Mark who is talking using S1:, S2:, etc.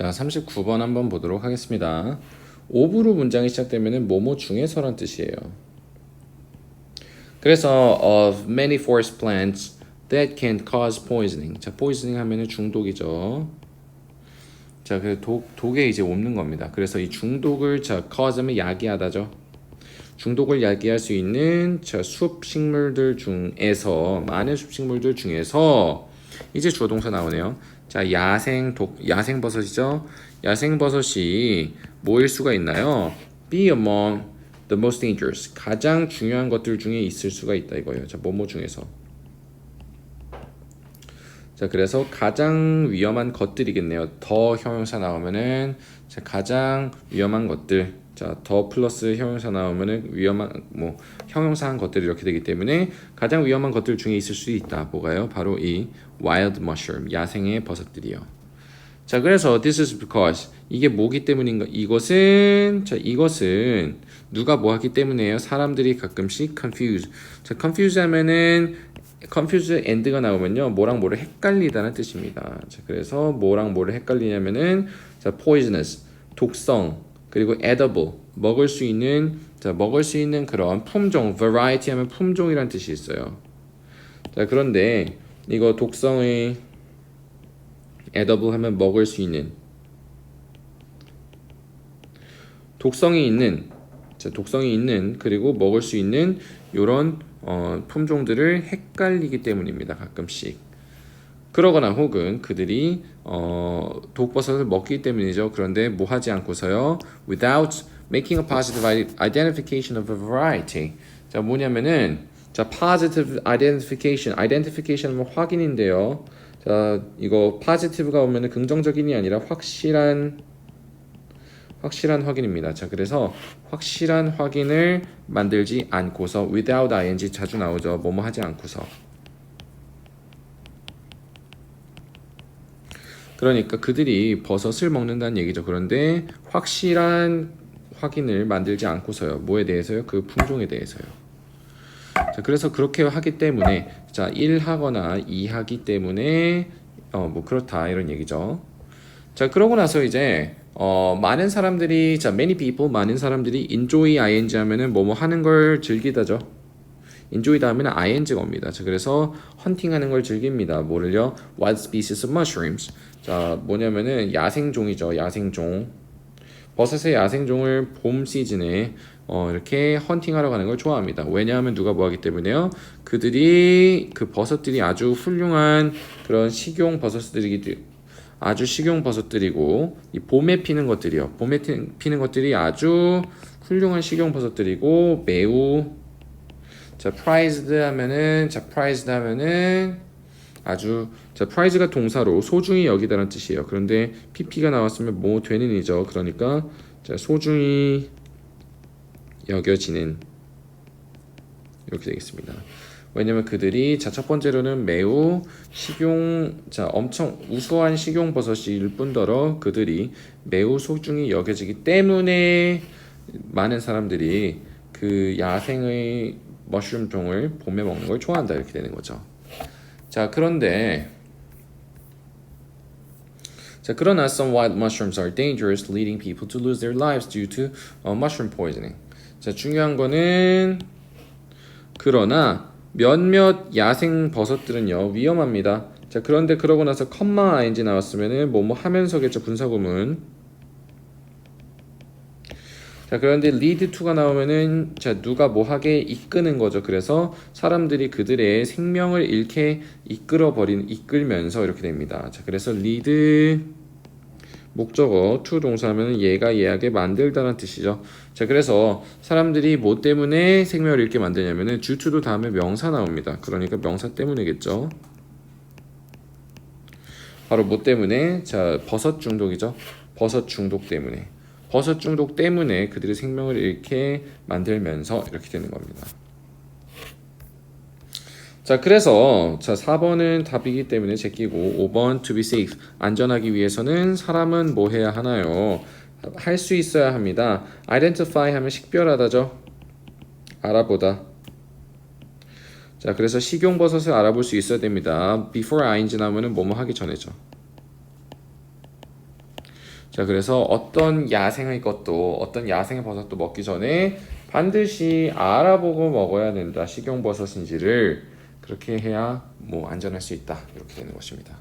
S1: 자, 39번 한번 보도록 하겠습니다. 오브로 문장이 시작되면은 뭐뭐 중에서란 뜻이에요. 그래서 of many forest plants that can cause poisoning. 자, poisoning 하면은 중독이죠. 자, 그 독, 독에 이제 옮는 겁니다. 그래서 이 중독을 자, cause하면 야기하다죠. 중독을 야기할 수 있는 자, 숲 식물들 중에서 많은 숲 식물들 중에서 이제 주어 동사 나오네요. 자, 야생 독 야생 버섯이죠. 야생 버섯이 뭐일 수가 있나요? Be among the most dangerous. 가장 중요한 것들 중에 있을 수가 있다 이거예요. 자, 뭐뭐 중에서. 자, 그래서 가장 위험한 것들이겠네요. 더 형용사 나오면은 자, 가장 위험한 것들. 자, 더 플러스 형용사 나오면은 위험한 뭐 형용사한 것들이 이렇게 되기 때문에 가장 위험한 것들 중에 있을 수 있다. 뭐가요? 바로 이 wild mushroom, 야생의 버섯들이요. 자, 그래서 this is because 이게 뭐기 때문인가? 이것은 자, 이것은 누가 뭐 하기 때문에요? 사람들이 가끔씩 confuse. 자, confuse 하면은 confuse and가 나오면요. 뭐랑 뭐를 헷갈리다는 뜻입니다. 자, 그래서 뭐랑 뭐를 헷갈리냐면은 자, poisonous, 독성, 그리고 edible, 먹을 수 있는 자, 먹을 수 있는 그런 품종, variety 하면 품종이란 뜻이 있어요. 자, 그런데 이거 독성의 edible 하면 먹을 수 있는 독성이 있는 자, 독성이 있는 그리고 먹을 수 있는 요런 어, 품종들을 헷갈리기 때문입니다. 가끔씩. 그러거나 혹은 그들이 어, 독버섯을 먹기 때문이죠. 그런데 뭐 하지 않고서요. without making a positive identification of a variety. 자, 뭐냐면은 자, positive identification. identification 하면 확인인데요. 자, 이거 positive가 오면은 긍정적인이 아니라 확실한 확실한 확인입니다. 자, 그래서 확실한 확인을 만들지 않고서 without ing 자주 나오죠. 뭐뭐 하지 않고서. 그러니까 그들이 버섯을 먹는다는 얘기죠. 그런데 확실한 확인을 만들지 않고서요. 뭐에 대해서요? 그 품종에 대해서요. 자, 그래서 그렇게 하기 때문에 자, 1 하거나 2 하기 때문에 어, 뭐 그렇다 이런 얘기죠. 자, 그러고 나서 이제 어, 많은 사람들이 자, many people 많은 사람들이 enjoy ing 하면은 뭐뭐 하는 걸 즐기다죠. Enjoy 다음에는 ing가 옵니다. 자, 그래서 헌팅하는 걸 즐깁니다. 뭐를요? wild species of mushrooms. 자, 뭐냐면은 야생종이죠. 야생종. 버섯의 야생종을 봄 시즌에 어, 이렇게 헌팅하러 가는 걸 좋아합니다. 왜냐하면 누가 뭐 하기 때문에요? 그들이 그 버섯들이 아주 훌륭한 그런 식용 버섯들이기 아주 식용 버섯들이고 이 봄에 피는 것들이요. 봄에 피는 것들이 아주 훌륭한 식용 버섯들이고 매우 자 prized 하면은 자 prized 하면은 아주 자 prize가 동사로 소중히 여기다는 뜻이에요. 그런데 pp가 나왔으면 뭐 되는 이죠. 그러니까 자 소중히 여겨지는 이렇게 되겠습니다. 왜냐면 그들이 자 첫 번째로는 매우 식용 자 엄청 우수한 식용 버섯일 뿐더러 그들이 매우 소중히 여겨지기 때문에 많은 사람들이 그 야생의 머쉬룸 종을 봄에 먹는 걸 좋아한다 이렇게 되는 거죠. 자 그런데 자 그러나 some wild mushrooms are dangerous, leading people to lose their lives due to uh, mushroom poisoning. 자 중요한 거는 그러나 몇몇 야생 버섯들은요 위험합니다. 자 그런데 그러고 나서 컴마 ing 나왔으면은 뭐뭐 하면서겠죠 분사구문. 자 그런데 lead to가 나오면은 자 누가 뭐 하게 이끄는 거죠. 그래서 사람들이 그들의 생명을 잃게 이끌어 버린 이끌면서 이렇게 됩니다. 자 그래서 lead 목적어 to 동사하면 얘가 얘하게 만들다는 뜻이죠. 자 그래서 사람들이 뭐 때문에 생명을 잃게 만드냐면은 to도 다음에 명사 나옵니다. 그러니까 명사 때문이겠죠. 바로 뭐 때문에 자 버섯 중독이죠. 버섯 중독 때문에 버섯 중독 때문에 그들의 생명을 잃게 만들면서 이렇게 되는 겁니다. 자, 그래서 자, 4번은 답이기 때문에 제끼고 5번 to be safe 안전하기 위해서는 사람은 뭐 해야 하나요? 할 수 있어야 합니다. identify 하면 식별하다죠. 알아보다. 자, 그래서 식용 버섯을 알아볼 수 있어야 됩니다. before ing 나오면은 뭐뭐 하기 전에죠. 자, 그래서 어떤 야생의 것도 어떤 야생의 버섯도 먹기 전에 반드시 알아보고 먹어야 된다. 식용버섯인지를 그렇게 해야 뭐 안전할 수 있다. 이렇게 되는 것입니다.